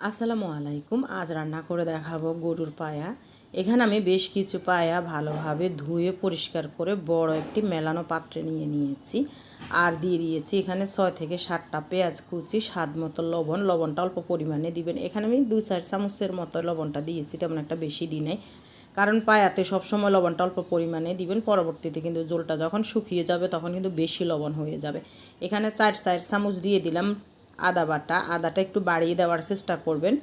আসসালামু আলাইকুম, আজ রান্না করে দেখাবো গরুর পায়া। এখানে আমি বেশ কিছু পায়া ভালোভাবে ধুয়ে পরিষ্কার করে বড় একটি মেলানো পাত্রে নিয়ে নিয়েছি আর দিয়ে দিয়েছি এখানে ছয় থেকে সাতটা পেঁয়াজ কুচি, স্বাদ মতো লবণ। লবণটা অল্প পরিমাণে দিবেন। এখানে আমি দুই চার চামচের মতো লবণটা দিয়েছি, তেমন একটা বেশি দিই নাই। কারণ পায়াতে সবসময় লবণটা অল্প পরিমাণে দিবেন, পরবর্তীতে কিন্তু জোলটা যখন শুকিয়ে যাবে তখন কিন্তু বেশি লবণ হয়ে যাবে। এখানে চার চার চামচ দিয়ে দিলাম আদা বাটা, আদাটা একটু বাড়িয়ে দেওয়ার চেষ্টা করবেন।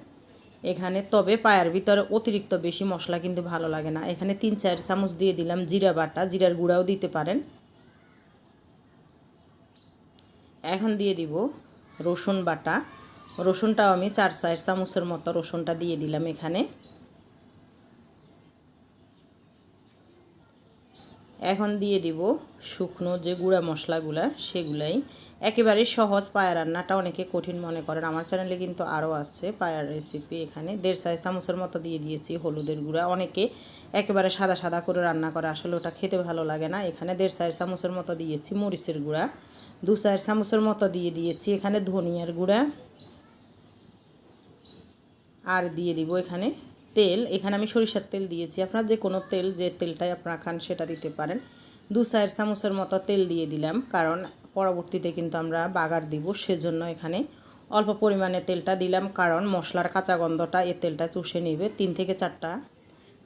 এখানে তবে পায়ের ভিতরে অতিরিক্ত বেশি মশলা কিন্তু ভালো লাগে না। এখানে তিন চার চামচ দিয়ে দিলাম জিরা বাটা, জিরার গুঁড়াও দিতে পারেন। এখন দিয়ে দিব রসুন বাটা। রসুনটাও আমি চার চার চামচের মতো রসুনটা দিয়ে দিলাম এখানে। এখন দিয়ে দিব শুকনো যে গুঁড়া মশলাগুলা, সেগুলাই। একেবারে সহজ পায়া রান্নাটা অনেকে কঠিন মনে করেন। আমার চ্যানেলে কিন্তু আরও আছে পায়ার রেসিপি এখানে। দেড় সাই চামচের মতো দিয়ে দিয়েছি হলুদের গুঁড়া। অনেকে একেবারে সাদা সাদা করে রান্না করে, আসলে ওটা খেতে ভালো লাগে না। এখানে দেড় সাই চামচের মতো দিয়েছি মরিচের গুঁড়া। দু চার চামচের মতো দিয়ে দিয়েছি এখানে ধনিয়ার গুঁড়া। আর দিয়ে দিব এখানে তেল। এখানে আমি সরিষার তেল দিয়েছি। আপনার যে কোনো তেল, যে তেলটাই আপনারা খান সেটা দিতে পারেন। দু চার চামচের মতো তেল দিয়ে দিলাম, কারণ পরবর্তীতে কিন্তু আমরা বাগার দিব, সেজন্য এখানে অল্প পরিমাণে তেলটা দিলাম, কারণ মশলার কাঁচা গন্ধটা এ তেলটা চুষে নেবে। তিন থেকে চারটা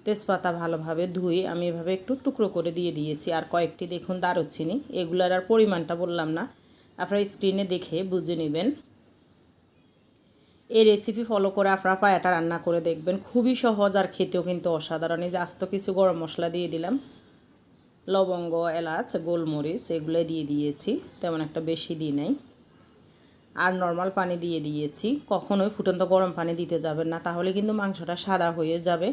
তেজপাতা ভালোভাবে ধুয়ে আমি এভাবে একটু টুকরো করে দিয়ে দিয়েছি, আর কয়েকটি দেখুন দারুচিনি, এগুলার আর পরিমাণটা বললাম না, আপনারা স্ক্রিনে দেখে বুঝে নেবেন। এই রেসিপি ফলো করে আপনারা পায়াটা রান্না করে দেখবেন, খুবই সহজ আর খেতেও কিন্তু অসাধারণ। এই যে আস্ত কিছু গরম মশলা দিয়ে দিলাম লবঙ্গ, এলাচ, গোলমরিচ এগুলো দিয়ে দিয়েছি, তেমন একটা বেশি দিই নাই। আর নর্মাল পানি দিয়ে দিয়েছি, কখনোই ফুটন্ত গরম পানি দিতে যাবেন না, তাহলে কিন্তু মাংসটা সাদা হয়ে যাবে,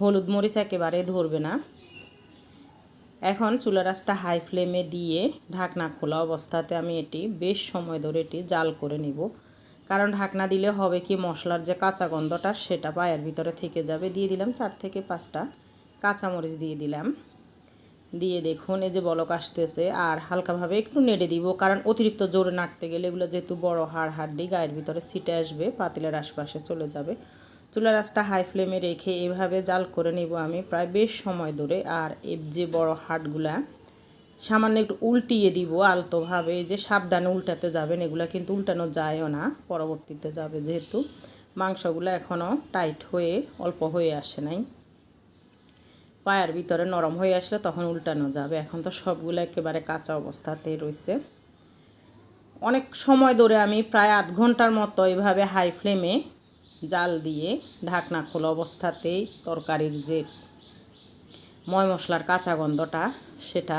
হলুদ মরিচ একেবারে ধরবে না। এখন চুলা রাসটা হাই ফ্লেমে দিয়ে ঢাকনা খোলা অবস্থাতে আমি এটি বেশ সময় ধরে এটি জাল করে নিব। কারণ ঢাকনা দিলে হবে কি, মশলার যে কাঁচা গন্ধটা সেটা পায়ের ভিতরে থেকে যাবে। দিয়ে দিলাম চার থেকে পাঁচটা কাঁচামরিচ দিয়ে দিলাম। দিয়ে দেখুন, এই যে বলক আসতেছে, আর হালকাভাবে একটু নেড়ে দিব, কারণ অতিরিক্ত জোরে নাড়তে গেলে এগুলো যেহেতু বড় হাড় হাড্ডি, গায়ের ভিতরে সিটে আসবে, পাতিলের আশপাশে চলে যাবে। চুলার রাসটা হাই ফ্লেমে রেখে এভাবে জাল করে নিব আমি প্রায় বেশ সময় ধরে, আর এই যে বড় হাটগুলা সামান্য একটু উল্টিয়ে দিব আলতোভাবে যে সাবধানে উল্টাতে যাবেন, এগুলো কিন্তু উল্টানো যায়ও না, পরবর্তীতে যাবে যেহেতু, মাংসগুলো এখনও টাইট হয়ে, অল্প হয়ে আসে নাই। পায়ের ভিতরে নরম হয়ে আসলে তখন উল্টানো যাবে। এখন তো সবগুলো একেবারে কাঁচা অবস্থাতেই রয়েছে। অনেক সময় ধরে আমি প্রায় আধ ঘণ্টার মতো এভাবে হাই ফ্লেমে জাল দিয়ে ঢাকনা খোলা অবস্থাতেই তরকারির যে ময় মশলার কাঁচা গন্ধটা, সেটা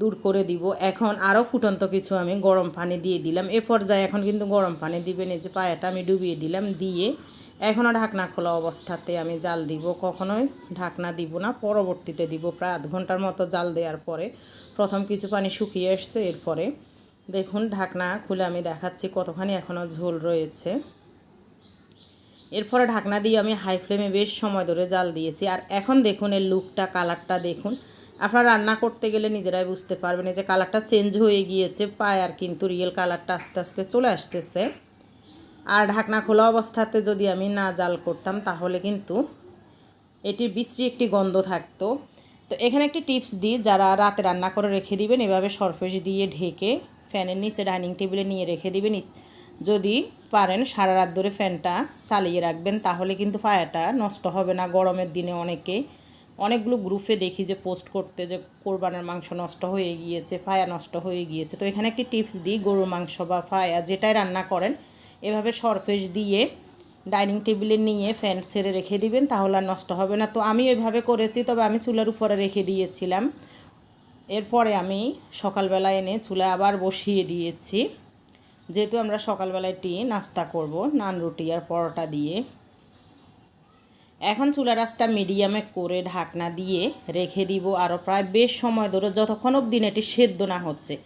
দূর করে দিব। এখন আরও ফুটন্ত কিছু আমি গরম পানি দিয়ে দিলাম। এ পর্যায়ে এখন কিন্তু গরম পানি দিবেন, এই যে পায়াটা আমি ডুবিয়ে দিলাম, দিয়ে এখনও ঢাকনা খোলা অবস্থাতে আমি জাল দিব, কখনোই ঢাকনা দিব না, পরবর্তীতে দিব প্রায় আধ ঘণ্টার মতো জাল দেওয়ার পরে। প্রথম কিছু পানি শুকিয়ে এসছে, এরপরে দেখুন ঢাকনা খুলে আমি দেখাচ্ছি কতখানি এখনও ঝোল রয়েছে। এরপরে ঢাকনা দিয়ে আমি হাই ফ্লেমে বেশ সময় ধরে জাল দিয়েছি। আর এখন দেখুন এর লুকটা, কালারটা দেখুন। আপনারা রান্না করতে গেলে নিজেরাই বুঝতে পারবেন যে কালারটা চেঞ্জ হয়ে গিয়েছে, পায় আর কিন্তু রিয়েল কালারটা আস্তে আস্তে চলে আসতেছে। আর ঢাকনা খোলা অবস্থাতে যদি আমি না জাল করতাম, তাহলে কিন্তু এটির বিশ্রী একটি গন্ধ থাকতো। তো এখানে একটি টিপস দিই, যারা রাতে রান্না করে রেখে দিবেন, এভাবে সরফেস দিয়ে ঢেকে ফ্যানের নিচে ডাইনিং টেবিলে নিয়ে রেখে দিবেন। যদি পারেন, সারা রাত ধরে ফ্যানটা চালিয়ে রাখবেন, তাহলে কিন্তু ফায়ারটা নষ্ট হবে না। গরমের দিনে অনেকে, অনেকগুলো গ্রুপে দেখি যে পোস্ট করতে যে কোরবানের মাংস নষ্ট হয়ে গিয়েছে, ফায়া নষ্ট হয়ে গিয়েছে। তো এখানে একটি টিপস দিই, গরুর মাংস বা ফায়া যেটাই রান্না করেন এভাবে সরফেস দিয়ে ডাইনিং টেবিলে নিয়ে ফ্যান সেরে রেখে দিবেন, তাহলে আর নষ্ট হবে না। তো আমি ওইভাবে করেছি, তবে আমি চুলার উপরে রেখে দিয়েছিলাম। এরপরে আমি সকালবেলা এনে চুলা আবার বসিয়ে দিয়েছি। যেহেতু আমরা সকালবেলায় টি, নাস্তা করব, নান, রুটি আর পরোটা দিয়ে। এখন চুলা রাসটা মিডিয়ামে করে ঢাকনা দিয়ে রেখে দিব। আরও প্রায় বেশ সময় ধরে, যতক্ষণ অবদিন এটি সেদ্ধ না হচ্ছে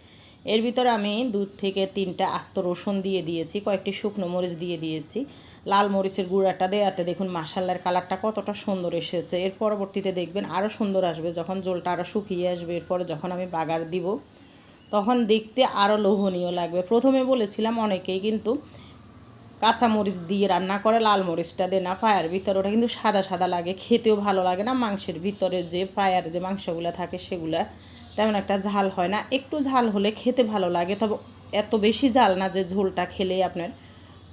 এর ভিতরে আমি দু থেকে তিনটা আস্ত রসুন দিয়ে দিয়েছি, কয়েকটি শুকনো মরিচ দিয়ে দিয়েছি। লাল মরিচের গুঁড়াটা দেওয়াতে দেখুন মাসাল্লার কালারটা কতটা সুন্দর এসেছে। এর পরবর্তীতে দেখবেন আরও সুন্দর আসবে, যখন জলটা আরও শুকিয়ে আসবে। এরপরে যখন আমি বাগার দিব, তখন দেখতে আরও লোভনীয় লাগবে। প্রথমে বলেছিলাম অনেকেই কিন্তু কাঁচা মরিচ দিয়ে রান্না করে, লাল মরিচটা দেয় না। পায়ের ভিতরে ওটা কিন্তু সাদা সাদা লাগে, খেতেও ভালো লাগে না। মাংসের ভিতরে যে পায়ের যে মাংসগুলো থাকে, সেগুলা তেমন একটা ঝাল হয় না। একটু ঝাল হলে খেতে ভালো লাগে, তবে এত বেশি ঝাল না যে ঝোলটা খেলে আপনার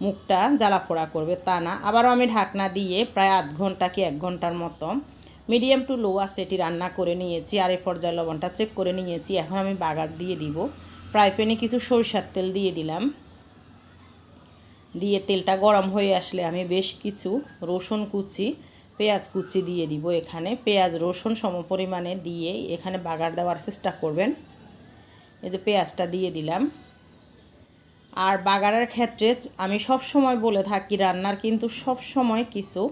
মুখটা জ্বালা পোড়া করবে, তা না। আবারও আমি ঢাকনা দিয়ে প্রায় আধ ঘণ্টা কি এক ঘণ্টার মতো মিডিয়াম টু লো আছে এটি রান্না করে নিয়েছি, আর এই পর্যায়ে লবণটা চেক করে নিয়েছি। এখন আমি বাগার দিয়ে দিব। ফ্রাই প্যানে কিছু সরিষার তেল দিয়ে দিলাম। দিয়ে তেলটা গরম হয়ে আসলে আমি বেশ কিছু রসুন কুচি পেঁয়াজ কুচি দিয়ে দিব এখানে। পেঁয়াজ, রসুন সমপরিমাণে দিয়ে এখানে বাগার দেওয়ার চেষ্টা করবেন। এই যে পেঁয়াজটা দিয়ে দিলাম। আর বাগারের ক্ষেত্রে আমি সব সময় বলে থাকি, রান্নার কিন্তু সব সময় কিছু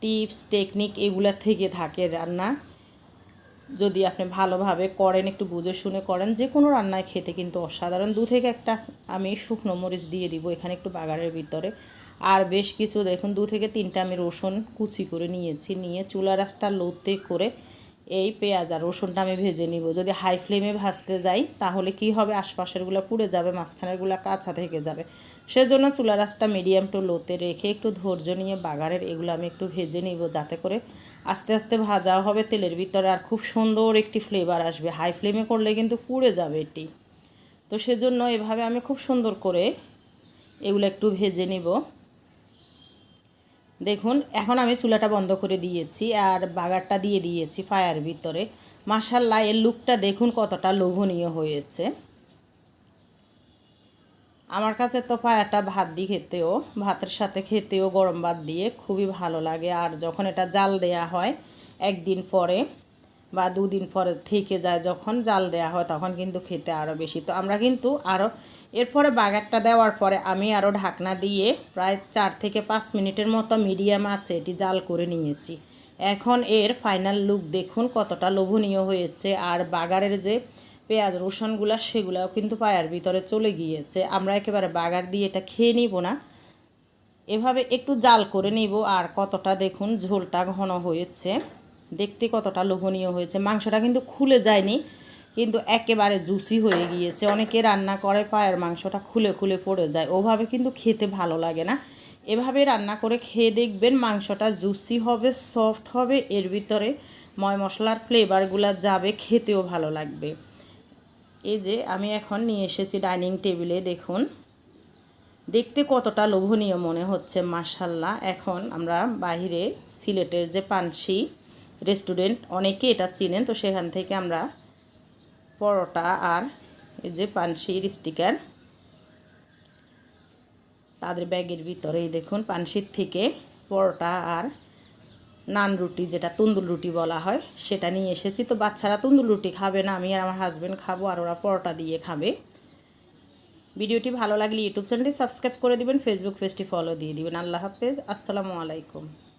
টিপস, টেকনিক এগুলা থেকে থাকে রান্না। যদি আপনি ভালোভাবে করেন, একটু বুঝে শুনে করেন যে কোনো রান্নায় খেতে কিন্তু অসাধারণ। দু থেকে একটা আমি শুকনো মরিচ দিয়ে দিব এখানে একটু বাগারের ভিতরে। আর বেশ কিছু দেখুন, দু থেকে তিনটা আমি রসুন কুচি করে নিয়েছি, নিয়ে চুলা রাসটা লোতে করে এই পেঁয়াজ আর রসুনটা আমি ভেজে নিব। যদি হাই ফ্লেমে ভাজতে যাই, তাহলে কি হবে? আশপাশেরগুলো পুড়ে যাবে, মাঝখানেরগুলো কাঁচা থেকে যাবে। সেজন্য চুলা রাসটা মিডিয়াম টু লোতে রেখে একটু ধৈর্য নিয়ে বাগারের এগুলো আমি একটু ভেজে নিব যাতে করে আস্তে আস্তে ভাজা হবে, তেলের ভিতরে আর খুব সুন্দর একটি ফ্লেভার আসবে। হাই ফ্লেমে করলে কিন্তু পুড়ে যাবে এটি। তো সেজন্য এভাবে আমি খুব সুন্দর করে এগুলো একটু ভেজে নিব। দেখুন, এখন আমি চুলাটা বন্ধ করে দিয়েছি আর বাগারটা দিয়ে দিয়েছি ফায়ার ভিতরে। মাসাল্লা এর লুকটা দেখুন কতটা লোভনীয় হয়েছে। আমার কাছে তো ফায়ারটা ভাত দিয়ে খেতেও, ভাতের সাথে খেতেও গরম ভাত দিয়ে খুবই ভালো লাগে। আর যখন এটা জাল দেয়া হয়, একদিন পরে বা দুদিন পরে থেকে যায়, যখন জাল দেয়া হয় তখন কিন্তু খেতে আরও বেশি। তো আমরা কিন্তু আরও এরপরে বাগারটা দেওয়ার পরে আমি আরও ঢাকনা দিয়ে প্রায় চার থেকে পাঁচ মিনিটের মতো মিডিয়াম আছে এটি জাল করে নিয়েছি। এখন এর ফাইনাল লুক দেখুন কতটা লোভনীয় হয়েছে। আর বাগারের যে পেঁয়াজ, রসুনগুলো, সেগুলাও কিন্তু পায়ার ভিতরে চলে গিয়েছে। আমরা একেবারে বাগার দিয়ে এটা খেয়ে নিব না। এভাবে একটু জাল করে নিব আর কতটা দেখুন ঝোলটা ঘন হয়েছে। দেখতে কতটা লোভনীয় হয়েছে। মাংসটা কিন্তু খুলে যায়নি, কিন্তু একেবারে জুসি হয়ে গিয়েছে। অনেকে রান্না করে, পায়ের মাংসটা খুলে খুলে পড়ে যায়। ওভাবে কিন্তু খেতে ভালো লাগে না। এভাবে রান্না করে খেয়ে দেখবেন মাংসটা জুসি হবে, সফট হবে, এর ভিতরে ময় মশলার ফ্লেভারগুলো যাবে, খেতেও ভালো লাগবে। এই যে আমি এখন নিয়ে এসেছি ডাইনিং টেবিলে, দেখুন। দেখতে কতটা লোভনীয় মনে হচ্ছে মাসাল্লাহ এখন আমরা বাহিরে সিলেটের যে পানসি রেস্টুরেন্ট, অনেকে এটা চিনেন, তো সেখান থেকে আমরা পরোটা আর এই যে পানসির স্টিকার তাদের ব্যাগের ভিতরেই দেখুন, পানসির থেকে পরোটা আর নান রুটি যেটা তন্দুর রুটি বলা হয়, সেটা নিয়ে এসেছি। তো বাচ্চারা তন্দুর রুটি খাবে না, আমি আর আমার হাজব্যান্ড খাব আর ওরা পরোটা দিয়ে খাবে। ভিডিওটি ভালো লাগলে ইউটিউব চ্যানেলটি সাবস্ক্রাইব করে দিবেন ফেসবুক পেজটি ফলো দিয়ে দিবেন। আল্লাহ হাফেজ, আসসালামু আলাইকুম।